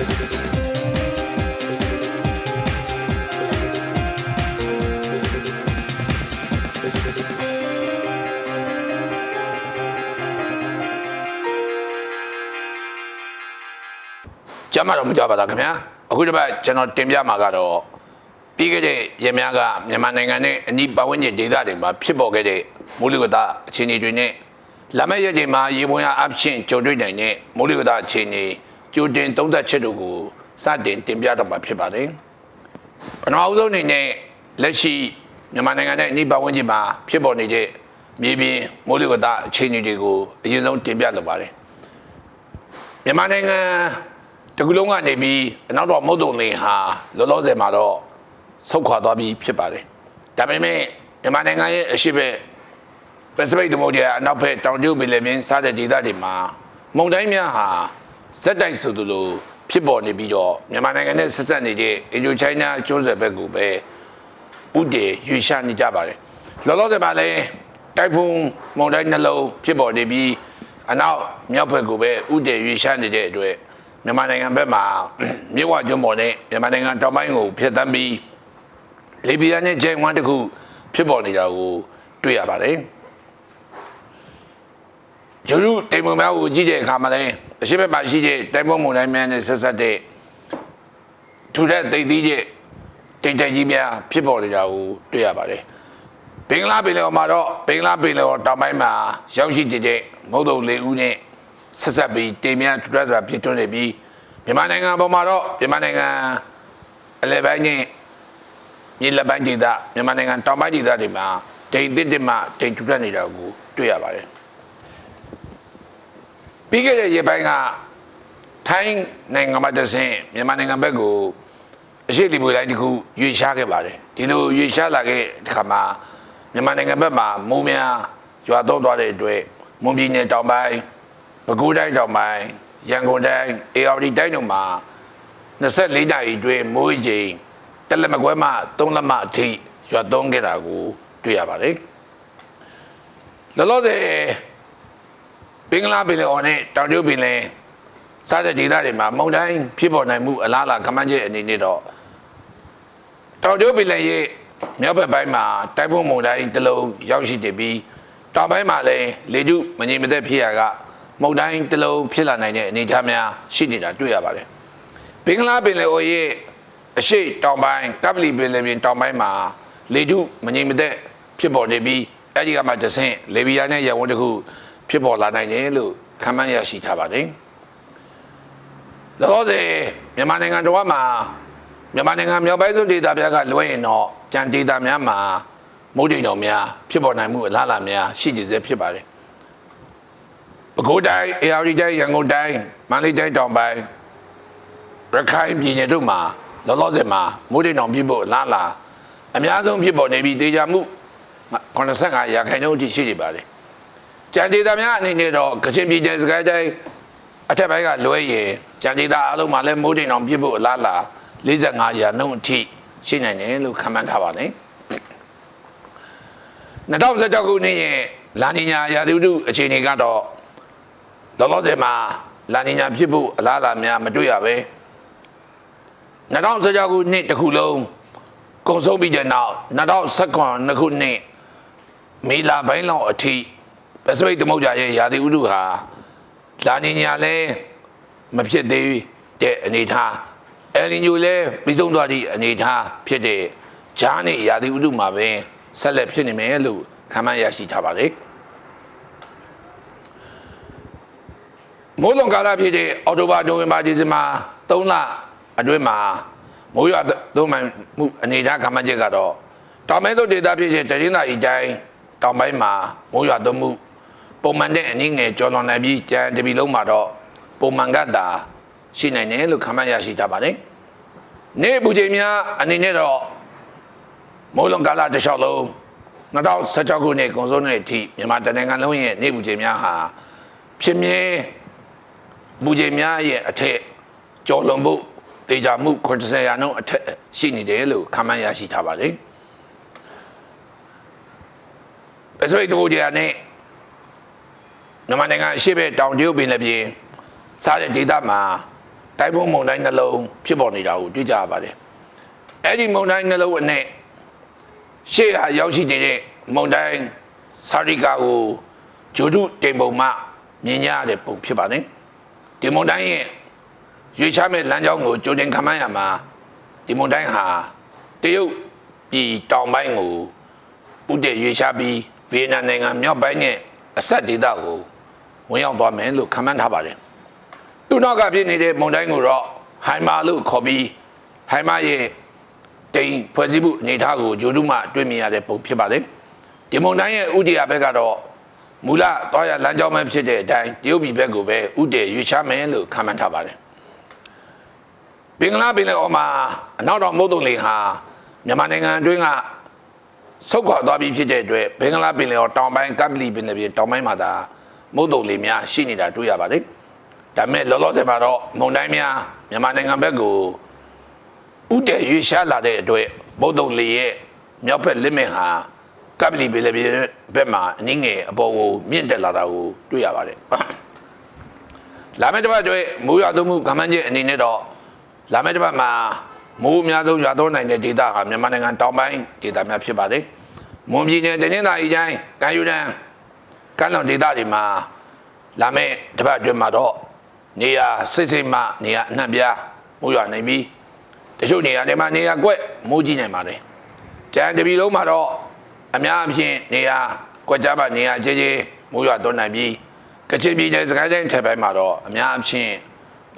ကျမ်းမာတော့မကြပါလားခင်ဗျာအခုတစ်ပတ်ကျွန်တော်တင်ပြမှာကတော့ပြီးခဲ့တဲ့ရများကမြန်မာနိုင်ငံနဲ့အနီးပတ်ဝန်းကျင်ဒေသတွေမှာဖြစ်ပေါ်ခဲ့တဲ့မိုးလေဝသအခြေအနေတွေနဲ့လာမယ့်ရက်တွေမှာရေပုံရအဖြစ်ကြုံတွေ့နိုင်တဲ့မိုးလေဝသအခြေအနေ ကြိုတင်သုံးသပ်ချက်တို့ကိုစတင်တင်ပြတော့မှာဖြစ်ပါတယ်ပထမဦးဆုံးအနေနဲ့လက်ရှိမြန်မာနိုင်ငံနဲ့အနီးပတ်ဝန်းကျင်မှာဖြစ်ပေါ်နေတဲ့မြေပြင်မိုးလေဝသအခြေအနေတွေကိုအရင်ဆုံးတင်ပြလိုပါတယ်မြန်မာနိုင်ငံတစ်ခုလုံးကနေပြီးအနောက်တော်မုတ်တုံလင်ဟာလောလောဆယ်မှာတော့ဆုတ်ခွာသွားပြီးဖြစ်ပါတယ်။ဒါပေမဲ့မြန်မာနိုင်ငံရဲ့အရှိဘက်ပစိဖိတ်သမုဒ္ဒရာအနောက်ဘက်တောင်ကျုပ်ပင်လယ်ပြင်စတဲ့ဒေသတွေမှာမုန်တိုင်းများဟာ ဇက်တိုက်ဆိုသလိုဖြစ်ပေါ်နေပြီးတော့မြန်မာနိုင်ငံနဲ့ဆက်ဆက်နေတဲ့အင်ဒိုချိုင်းနာကျွန်းဆွယ်ဘက်ကိုပဲဥတည်ရွေရှာနေကြပါတယ်။လောလောဆယ်မှာလည်းတိုက်ဖုန်းမုန်တိုင်းနှလုံးဖြစ်ပေါ်နေပြီးအနောက်မြောက်ဘက်ကိုပဲဥတည်ရွေရှာနေတဲ့အတွက်မြန်မာနိုင်ငံဘက်မှာမြေဝကျွန်းပေါ်နဲ့မြန်မာနိုင်ငံတောင်ပိုင်းကိုဖျက်ဆီးပြီးလေဗီယာနဲ့ဂျိုင်ဝမ်တစ်ခုဖြစ်ပေါ်နေတာကိုတွေ့ရပါတယ်။ ဂျူရုတိမ်မုံများကိုကြည့်တဲ့အခါမှာလည်းအရှိဘက်မှာရှိတဲ့တိုင်မုံမုံတိုင်းများနဲ့ဆက်ဆက်တဲ့ထူတဲ့တိတ်သီးတဲ့တိတ်တိတ်ကြီးများဖြစ်ပေါ်နေတာကိုတွေ့ရပါတယ်။ဘင်္ဂလားပင်လယ်အော်မှာတော့ဘင်္ဂလားပင်လယ်အော်တောင်ပိုင်းမှာရောက်ရှိနေတဲ့မုတ်တုံလေးဦးနဲ့ဆက်ဆက်ပြီးတင်မြထူထပ်စွာဖြစ်ထွန်းနေပြီးမြန်မာနိုင်ငံပေါ်မှာတော့မြန်မာနိုင်ငံအလဲပိုင်းနဲ့မြေလက်ပိုင်းဒေသမြန်မာနိုင်ငံတောင်ပိုင်းဒေသတွေမှာဒိန်တစ်တစ်မှဒိန်ထူထပ်နေတာကိုတွေ့ရပါတယ် ပြီးခဲ့တဲ့ရက်ပိုင်းကထိုင်းနိုင်ငံမှာတဆင့်မြန်မာနိုင်ငံဘက်ကိုအရှိလီပွေတိုင်းတစ်ခုရွေရှားခဲ့ပါတယ်ဒီလိုရွေရှားလာခဲ့တဲ့ခါမှာမြန်မာနိုင်ငံဘက်မှာမိုးများရွာသွန်းသွားတဲ့အတွက်မွန်ပြည်နယ်တောင်ပိုင်းပဲခူးတိုင်းတောင်ပိုင်းရန်ကုန်တိုင်းအေရဝတီတိုင်းတို့မှာ24နာရီအတွင်းမိုးရေချိန်တစ်လက်မကွဲမှ3လက်မအထိရွာသွန်းခဲ့တာကိုတွေ့ရပါတယ်လောလောဆယ် ဘင်္ဂလားပင်လယ်အော်နဲ့တောင်တရုတ်ပင်လယ်စားတဲ့ဒေသတွေမှာမုန်တိုင်းဖြစ်ပေါ်နိုင်မှုအလားအလာခန့်မှန်းချက်အနေနဲ့တော့တောင်ကျိုးပင်လယ်ရဲ့မြောက်ဘက်ပိုင်းမှာတိုက်ပုံမုန်တိုင်းတစ်လုံးရောက်ရှိနေပြီးတောင်ပိုင်းမှာလည်းလေကျုမငြိမ်မသက်ဖြစ်ရာကမုန်တိုင်းတစ်လုံးဖြစ်လာနိုင်တဲ့အနေအထားများရှိနေတာတွေ့ရပါတယ်။ဘင်္ဂလားပင်လယ်အော်ရဲ့အရှိတောင်ပိုင်းကပလီပင်လယ်ပြင်တောင်ပိုင်းမှာလေကျုမငြိမ်မသက်ဖြစ်ပေါ်နေပြီးအဲဒီကမှတဆင့်လေဗီယာနဲ့ရဝန်းတစ်ခု ဖြစ်ပေါ်လာနိုင်တယ်လို့ခန့်မှန်းရရှိထားပါတယ်။လောလောဆယ်မြန်မာနိုင်ငံတော်မှာမြန်မာနိုင်ငံမြောက်ပိုင်းစုဒေသများကလွှဲရင်တော့ကြံဒေသများမှာမိုးတိမ်တော်များဖြစ်ပေါ်နိုင်မှုအလားအလာများရှိနေစေဖြစ်ပါတယ်။ပဲခူးတိုင်းအေရဝတီတိုင်းရန်ကုန်တိုင်းမန္တလေးတိုင်းတောင်ပိုင်းရခိုင်ပြည်နယ်တို့မှာလောလောဆယ်မှာမိုးတိမ်တော်ပြဖို့အလားအလာအများဆုံးဖြစ်ပေါ်နေပြီးတေချာမှု85ရာခိုင်နှုန်းအထိရှိနေပါတယ်။ ကြံဒေသများအနေနဲ့တော့ကချင်ပြည်နယ်စကိုင်းတိုင်းအထက်ပိုင်းကလွဲရင်ကြံဒေတာအလုံးမှာလည်းမိုးတိမ်အောင်ပြစ်ဖို့အလားလာ45ရာနှုန်းအထိရှိနိုင်တယ်လို့ခန့်မှန်းထားပါတယ်2016ခုနှစ်ရဲ့လာနီညာရာသီဥတုအခြေအနေကတော့လောလောဆယ်မှာလာနီညာဖြစ်ဖို့အလားလာများမတွေ့ရပဲ2016ခုနှစ်တစ်ခုလုံးကုန်ဆုံးပြီးတဲ့နောက်2019ခုနှစ်မေလာပိုင်းလောက်အထိ ပစိဖိတ်သမုဒ္ဒရာရဲ့ရာသီဥတုဟာလာနီညာလည်းမဖြစ်သေးတဲ့အနေထားအယ်လီညိုလည်းပြီးဆုံးသွားသည့်အနေထားဖြစ်တဲ့ဂျားနဲ့ရာသီဥတုမှာပဲဆက်လက်ဖြစ်နေမယ်လို့ခန့်မှန်းရရှိထားပါတယ်မိုးလွန်ကာလဖြစ်တဲ့အောက်တိုဘာနိုဝင်ဘာဒီဇင်ဘာ3လအတွင်းမှာမိုးရွာသွန်းမှန်မှုအနေထားခန့်မှန်းချက်ကတော့တောင်မဲသို့ဒေသဖြစ်တဲ့တရင်းသာဤတိုင်းတောင်ပိုင်းမှာမိုးရွာသွန်းမှု ပုံမှန်တဲ့အနည်းငယ်ကြော်လွန်နိုင်ပြီးကြံတပြီလုံးမှာတော့ပုံမှန်ကတာရှိနိုင်တယ်လို့ခန့်မှန်းရရှိထားပါတယ်။နေ့ပူချိန်များအနေနဲ့တော့မိုးလွန်ကာလတစ်လျှောက်လုံး2016ခုနှစ်ကုန်ဆုံးတဲ့အထိမြန်မာတနိုင်ငံလုံးရဲ့နေ့ပူချိန်များဟာဖြစ်မြဲပူချိန်များရဲ့အထက်ကြော်လွန်ဖို့တေချာမှု90ရာနှုန်းအထက်ရှိနေတယ်လို့ခန့်မှန်းရရှိထားပါတယ်။ပစိဖိတ်သမုဒ္ဒရာနဲ့ မြန်မာနိုင်ငံအရှိဘက်တောင်တရုတ်ပင်လယ်ပြင်စားတဲ့ဒေသမှာတိုက်ပုံမုန်တိုင်းနှလုံးဖြစ်ပေါ်နေတာကိုတွေ့ကြရပါတယ်အဲ့ဒီမုန်တိုင်းနှလုံးအနဲ့ရှေ့ဟာရောက်ရှိနေတဲ့မုန်တိုင်းဆာရီကာကိုဂျိုဒုတင်ပုံမှမြင်ရတဲ့ပုံဖြစ်ပါတယ်ဒီမုန်တိုင်းရဲ့ရွေးချမဲ့လမ်းကြောင်းကိုကြိုတင်ခန့်မှန်းရမှာဒီမုန်တိုင်းဟာတရုတ်ပြည်တောင်ပိုင်းကိုဥတည်ရွေးချပြီးဗီယက်နမ်နိုင်ငံမြောက်ပိုင်းနဲ့အဆက်ဒေသကို ဝင်ရောက်သွားမယ်လို့ခန့်မှန်းထားပါတယ်သူ့နောက်ကဖြစ်နေတဲ့မုန်တိုင်းကိုတော့ဟိုင်မာလို့ခေါ်ပြီးဟိုင်မာရဲ့တိမ်ဖွဲ့စည်းမှုအနေအထားကိုဂျိုဒုမှတွေ့မြင်ရတဲ့ပုံဖြစ်ပါတယ်ဒီမုန်တိုင်းရဲ့ဥတည်ရဘက်ကတော့မူလသွားရလမ်းကြောင်းပဲဖြစ်တဲ့အတိုင်းတရုတ်ပြည်ဘက်ကိုပဲဥတည်ရွေးချမယ်လို့ခန့်မှန်းထားပါတယ်ဘင်္ဂလားပင်လယ်အော်မှာအနောက်တောင်မုတ်တုံလေဟာမြန်မာနိုင်ငံအတွင်းကဆုတ်ခွာသွားပြီးဖြစ်တဲ့အတွက်ဘင်္ဂလားပင်လယ်အော်တောင်ပိုင်းကပ်ပလီပင်လယ်ပြင်တောင်ပိုင်းမှာသာ မုတ်တုံလေများရှိနေတာတွေ့ရပါတယ်။ဒါပေမဲ့လောလောဆယ်မှာတော့မုန်တိုင်းများမြန်မာနိုင်ငံဘက်ကိုဥတည်ရွေ့ရှားလာတဲ့အတွက်မုတ်တုံလေရဲ့မြောက်ဘက်လက်မင်ဟာကပ်ပလီပင်လယ်ပြင်ဘက်မှာအနည်းငယ်အပေါ်ကိုမြင့်တက်လာတာကိုတွေ့ရပါတယ်။လာမယ့်တစ်ပတ်အတွက်မိုးရွာသွန်းမှုကမ္ဘာ့ကျအနေနဲ့တော့လာမယ့်တစ်ပတ်မှာမိုးအများဆုံးရွာသွန်းနိုင်တဲ့ဒေသကမြန်မာနိုင်ငံတောင်ပိုင်းဒေသများဖြစ်ပါတယ်။မွန်ပြည်နယ်တနင်္သာရီတိုင်းကမ်းယူတန်း ကမ်းလွန်ဒေသတွေမှာလာမယ့်တစ်ပတ်အတွင်းမှာတော့နေရာစစ်စစ်မှနေရာအနှံ့ပြားမိုးရွာနိုင်ပြီးတချို့နေရာတွေမှာနေရာကွက်မိုးကြီးနိုင်ပါတယ်။ကြံတပြီလုံးမှာတော့အများအပြားနေရာကွက်ကြားမှာနေရာကျေးကျေးမိုးရွာသွန်းနိုင်ပြီးကချင်ပြည်နယ်စကိုင်းတိုင်းထက်ပိုင်းမှာတော့အများအဖြစ်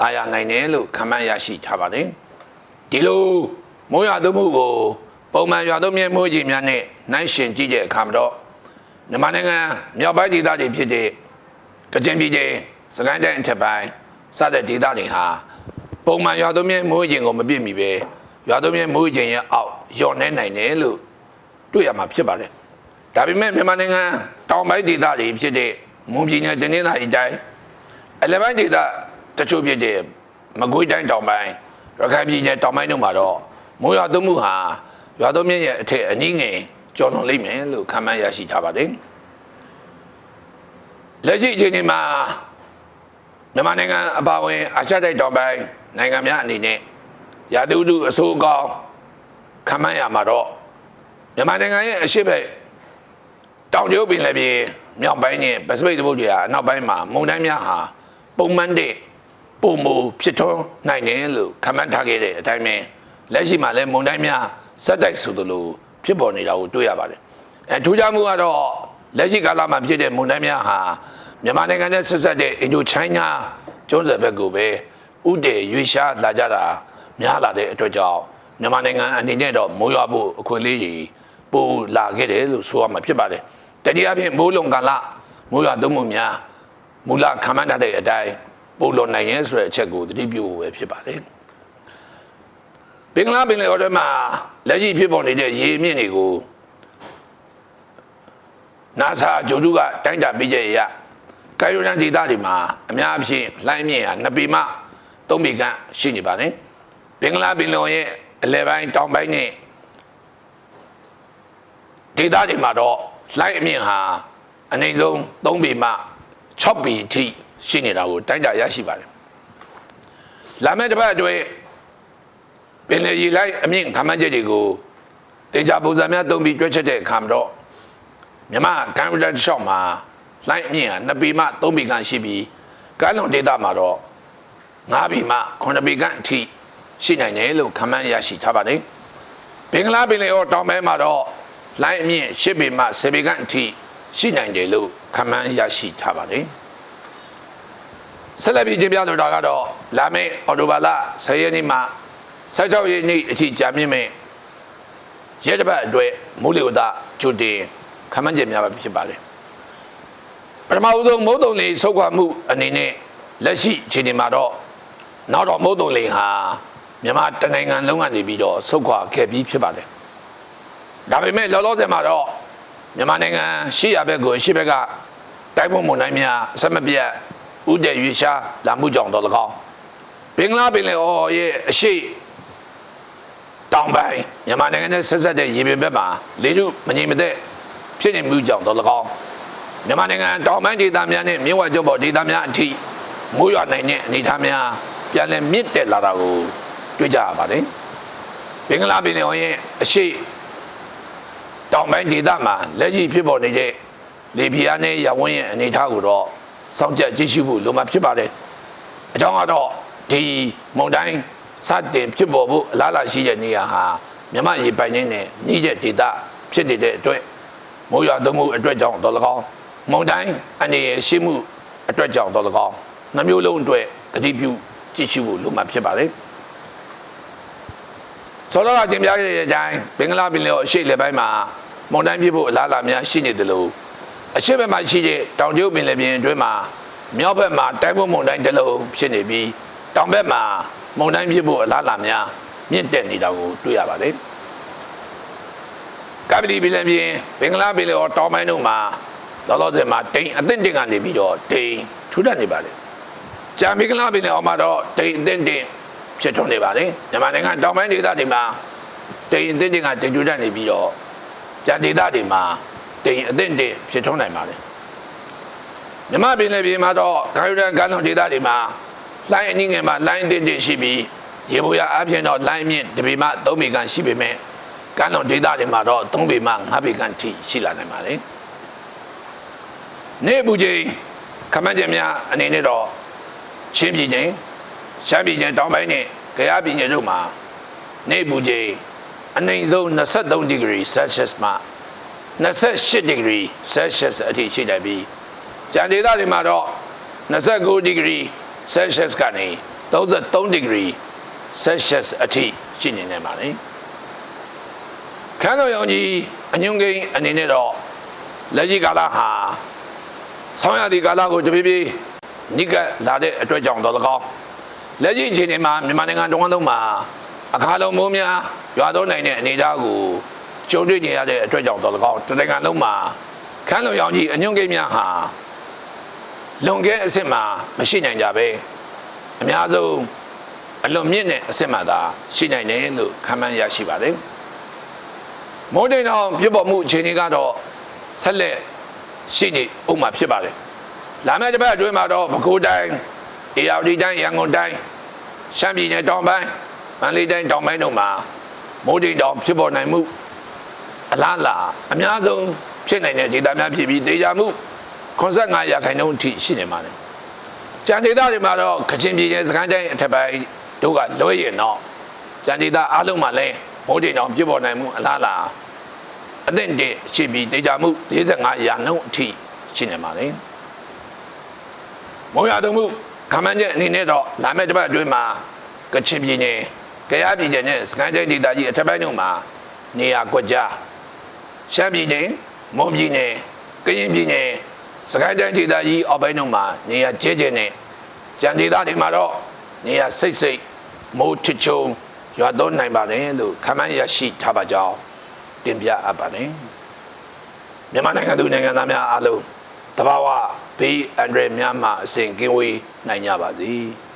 တာယာနိုင်တယ်လို့ခန့်မှန်းရရှိထားပါတယ်ဒီလိုမိုးရွာသွန်းမှုကိုပုံမှန်ရွာသွန်းမြဲမိုးကြီးများနဲ့နိုင်ရှင်ကြည့်တဲ့အခါမှာတော့ မြန်မာနိုင်ငံမြောက်ပိုင်းဒေသတွေဖြစ်တဲ့ကချင်ပြည်နယ်စကိုင်းတိုင်းအထက်ပိုင်းစတဲ့ဒေသတွေဟာပုံမှန်ရွာသွန်းမြဲမိုးကြီးကိုမပြည့်မီပဲရွာသွန်းမြဲမိုးကြီးရဲ့အောက်လျော့နေနိုင်တယ်လို့တွေ့ရမှာဖြစ်ပါတယ်ဒါပေမဲ့မြန်မာနိုင်ငံတောင်ပိုင်းဒေသတွေဖြစ်တဲ့မွန်ပြည်နယ်တနင်္သာရီတိုင်းအလယ်ပိုင်းဒေသတချို့ဖြစ်တဲ့မကွေးတိုင်းတောင်ပိုင်းရခိုင်ပြည်နယ်တောင်ပိုင်းတို့မှာတော့မိုးရွာသွန်းမှုဟာရွာသွန်းမြင့်ရဲ့အထက်အနည်းငယ် ကျော်လွန်လိမ့်မယ်လို့ခန့်မှန်းရရှိထားပါတယ်လက်ရှိအချိန်ဒီမှာမြန်မာနိုင်ငံအပါအဝင်အာရှတိုက်တောင်ပိုင်းနိုင်ငံများအနေနဲ့ရာသီဥတုအဆိုးအကောင်းခန့်မှန်းရမှာတော့မြန်မာနိုင်ငံရဲ့အရှိတ်ဘက်တောင်ကျိုးပင်လည်းပြင်မြောက်ပိုင်းနဲ့ပစိဖိတ်သမုဒ္ဒရာအနောက်ပိုင်းမှာမုန်တိုင်းများဟာပုံမှန်တဲ့ပုံမူဖြစ်ထွန်းနိုင်တယ်လို့ခန့်မှန်းထားခဲ့တဲ့အတိုင်းပဲလက်ရှိမှာလည်းမုန်တိုင်းများစက်တိုက်ဆိုသလို ဖြစ်ပေါ်နေတာကိုတွေ့ရပါတယ်အဲထူးခြားမှုကတော့လက်ရှိကာလမှာဖြစ်တဲ့မုန်တိုင်းများဟာမြန်မာနိုင်ငံနဲ့ဆက်ဆက်တဲ့အင်ဒိုချိုင်းနာကျွန်းဆွယ်ဘက်ကိုပဲဥတည်ရွေးရှားလာကြတာများလာတဲ့အတွက်ကြောင့်မြန်မာနိုင်ငံအနေနဲ့တော့မိုးရွာဖို့အခွင့်အရေးကြီးပိုလာခဲ့တယ်လို့ဆိုရမှာဖြစ်ပါတယ်တတိယဖြင့်မိုးလုံကာလမိုးရွာသွန်းမှုများမူလခံမှန်းထားတဲ့အတိုင်းပိုလွန်နိုင်ရဲဆိုတဲ့အချက်ကိုသတိပြုဖို့ပဲဖြစ်ပါတယ် ပင်္ဂလားပင်လယ်အော်ထဲမှာလက်ရှိဖြစ်ပေါ်နေတဲ့ရေမြင့်တွေကို NASA ဂျိုဒုကတိုင်းတာပေးချက်အရကယ်ရိုလန်ဒေသတွေမှာအများအပြားလှိုင်းမြင့်ဟာ2ပေမှ3ပေခန့်ရှိနေပါတယ်ဘင်္ဂလားပင်လယ်အော်ရဲ့အလဲပိုင်းတောင်ပိုင်းနဲ့ဒေသတွေမှာတော့လှိုင်းအမြင့်ဟာအနည်းဆုံး3ပေမှ6ပေအထိရှိနေတာကိုတိုင်းတာရရှိပါတယ်လာမယ့်တစ်ပတ်အတွင်း ပင်လယ်ရေလှိုင်းအမြင့်ခန့်မှန်းချက်တွေကိုတေချာပုံစံများသုံးပြီးတွက်ချက်တဲ့အခါမှာတော့မြမကန်ဗလက်ရှော့မှာလိုင်းအမြင့်ဟာ2ပေမှ3ပေခန့်ရှိပြီးကမ်းလွန်ဒေသမှာတော့9ပေမှ9ပေခန့်အထိရှိနိုင်တယ်လို့ခန့်မှန်းရရှိထားပါတယ်။ဘင်္ဂလားပင်လယ်အော်တောင်ပိုင်းမှာတော့လိုင်းအမြင့်10ပေမှ10ပေခန့်အထိရှိနိုင်တယ်လို့ခန့်မှန်းရရှိထားပါတယ်။ဆက်လက်ပြီးတင်ပြလိုတာကတော့လာမယ့်အော်တိုဘာလ10ရက်နေ့မှ 16ရက်နေ့အထိကြာမြင့်မဲ့ရဲတစ်ပတ်အတွက်မိုးလေဝသကြိုတင်ခန့်မှန်းချက်များပဲဖြစ်ပါတယ်ပထမဦးဆုံးမုတ်တုံလေးဆုတ်ခွာမှုအနေနဲ့လက်ရှိအခြေအနေမှာတော့နောက်တော့မုတ်တုံလေးဟာမြန်မာတနိုင်ငံလုံးကနေပြီးတော့ဆုတ်ခွာခဲ့ပြီးဖြစ်ပါတယ်ဒါပေမဲ့လောလောဆယ်မှာတော့မြန်မာနိုင်ငံရှေ့ရဘက်ကိုရှေ့ဘက်ကတိုက်ဖို့မွန်တိုင်းများအဆက်မပြတ်ဥတည်ရွေရှားလာမှုကြောင့်တော့၎င်းဘင်္ဂလားပင်လယ်အော်ရဲ့အရှိ တောင်ပိုင်းမြန်မာနိုင်ငံနဲ့ဆက်ဆက်တဲ့ရေပြင်ဘက်မှာလေထုမငြိမ်မသက်ဖြစ်နေမှုကြောင့်တော့၎င်းမြန်မာနိုင်ငံတောင်ပိုင်းဒေသများနဲ့မြစ်ဝကျွန်းပေါ်ဒေသများအထိမိုးရွာနိုင်တဲ့အနေအထားများပြန်လည်မြင့်တက်လာတာကိုတွေ့ကြရပါတယ်ဘင်္ဂလားပင်လယ်အော်ရဲ့အရှိတောင်ပိုင်းဒေသမှာလက်ရှိဖြစ်ပေါ်နေတဲ့လေပြင်းနဲ့ရဝန်းရဲ့အနေအထားကိုတော့စောင့်ကြည့်ကြည့်ရှုဖို့လိုမှာဖြစ်ပါတယ်အကြောင်းကတော့ဒီမုန်တိုင်း စတင်ဖြစ်ပေါ်ဖို့အလားအလာရှိတဲ့နေရာဟာမြမရေပိုင်နေနဲ့နှီးတဲ့ဒေသဖြစ်နေတဲ့အတွက်မိုးရွာသွန်းမှုအတွက်ကြောင့်တော်၎င်းမုန်တိုင်းအနေရရှိမှုအတွက်ကြောင့်တော်၎င်းနှမျိုးလုံးအတွက်တတိပြုကြည့်ရှုဖို့လိုမှာဖြစ်ပါတယ်ဆောတော့တင်ပြခဲ့တဲ့အတိုင်းဘင်္ဂလားပင်လယ်အရှေ့လေပိုင်းမှာမုန်တိုင်းပြဖို့အလားအလာများရှိနေတယ်လို့အရှေ့ဘက်မှာရှိတဲ့တောင်ကျုပ်ပင်လယ်ပြင်အတွင်းမှာမြောက်ဘက်မှာတိုင်းဖို့မုန်တိုင်းတစ်လုံးဖြစ်နေပြီးတောင်ဘက်မှာ မုန်တိုင်းပြဖို့အလားအလာများမြင့်တက်နေတာကိုတွေ့ရပါတယ်ကပလီပင်လယ်ပြင်ဘင်္ဂလားပင်လယ်ော်တောင်ပိုင်းတို့မှာလောလောဆယ်မှာတိမ်အသင့်တင်ကနေပြီးတော့တိမ်ထူထပ်နေပါတယ်ဂျာမီကလာပင်လယ်ော်မှာတော့တိမ်အသင့်တင်ဖြစ်ထွန်းနေပါတယ်မြန်မာနိုင်ငံတောင်ပိုင်းဒေသတွေမှာတိမ်အသင့်တင်ကတိမ်ထူထပ်နေပြီးတော့ဂျာဒေသတွေမှာတိမ်အသင့်တင်ဖြစ်ထွန်းနိုင်ပါတယ်မြမပင်လယ်ပြင်မှာတော့ကာယူဒန်ကန်လွန်ဒေသတွေမှာ လိုင်းအနည်းငယ်မှာလိုင်းအသင့်တင်ရှိပြီးရေပေါ်ရအပြင်တော့လိုင်းမြင့်တပေမှ3ပေကန်ရှိပေမဲ့ကန်လွန်ဒေသတွေမှာတော့3ပေမှ5ပေကန်ထိရှိလာနိုင်ပါတယ်နေဘူးချင်းခမန်းကျင်များအနေနဲ့တော့ချင်းပြည်နယ်ရှမ်းပြည်နယ်တောင်ပိုင်းနဲ့ကယားပြည်နယ်တို့မှာနေဘူးချင်းအနိုင်ဆုံး23ဒီဂရီ Celsius မှ28ဒီဂရီ Celsius အထိရှိနိုင်ပြီးကြံဒေသတွေမှာတော့29ဒီဂရီ Celsius ကနေ33ဒီဂရီ Celsius အထိရှိနေနိုင်ပါတယ်ခန်းတော်ရောင်ကြီးအညွန့်ကိန်းအနေနဲ့တော့လက်ရှိကာလဟာဆောင်းရသည့်ကာလကိုတပြေးပြေးနိကလာတဲ့အတွက်ကြောင့်တော့၎င်းလက်ရှိအချိန်ချိန်မှာမြန်မာနိုင်ငံတဝန်းလုံးမှာအခါလုံးမိုးများရွာသွန်းနိုင်တဲ့အနေအထားကိုကြုံတွေ့နေရတဲ့အတွက်ကြောင့်တော့၎င်းတနိုင်ငံလုံးမှာခန်းတော်ရောင်ကြီးအညွန့်ကိန်းများဟာ လွန်ကဲအစ်စ်မှာမရှိနိုင်ကြပဲအများဆုံးအလွန်မြင့်တဲ့အစ်စ်မှသာရှိနိုင်တယ်လို့ခန့်မှန်းရရှိပါတယ်မိုးတိမ်တော်ပြစ်ပေါ်မှုအခြေအနေကတော့ဆက်လက်ရှိနေဥမှာဖြစ်ပါတယ်လာမယ့်တစ်ပတ်အတွင်းမှာတော့ပဲခူးတိုင်းအေရဝတီတိုင်းရန်ကုန်တိုင်းရှမ်းပြည်နယ်တောင်ပိုင်းမန္တလေးတိုင်းတောင်ပိုင်းတို့မှာမိုးတိမ်တော်ဖြစ်ပေါ်နိုင်မှုအလားအလာအများဆုံးဖြစ်နိုင်တဲ့ဒေသများဖြစ်ပြီးဒေသမှု 85ရာခိုင်နှုန်းအထိရှိနေပါတယ်။ကြံဒေသတွေမှာတော့ကချင်ပြည်နယ်စကိုင်းတိုင်းအထက်ပိုင်းတို့ကလွှဲရင်တော့ကြံဒေသအားလုံးမှာလည်းမိုးတိမ်တော်ဖြစ်ပေါ်နိုင်မှုအလားအလာအသင့်တင့်ရှိပြီးဒေသမှု45ရာနှုန်းအထိရှိနေပါတယ်။မိုးရွာသွန်းမှုခမန်းချက်အနေနဲ့တော့လာမယ့်တစ်ပတ်အတွင်းမှာကချင်ပြည်နယ်ကယားပြည်နယ်နဲ့စကိုင်းတိုင်းဒေသကြီးအထက်ပိုင်းတို့မှာနေရာကွက်ကြားရှမ်းပြည်နယ်မွန်ပြည်နယ်ကရင်ပြည်နယ် စကိုင်းတိုင်းဒေသကြီးအောက်ပိုင်းတို့မှာနေရာကျဲကျဲနဲ့ကြံဒေသတွေမှာတော့နေရာစိတ်စိတ်မိုးထချုံရွာသွန်းနိုင်ပါတယ်လို့ခမန်းရရှိထားပါကြောင်းတင်ပြအပ်ပါတယ်မြန်မာနိုင်ငံသူနိုင်ငံသားများအားလုံးတဘာဝဘေးအန္တရာယ်များမှအစဉ်ကင်းဝေးနိုင်ကြပါစေ။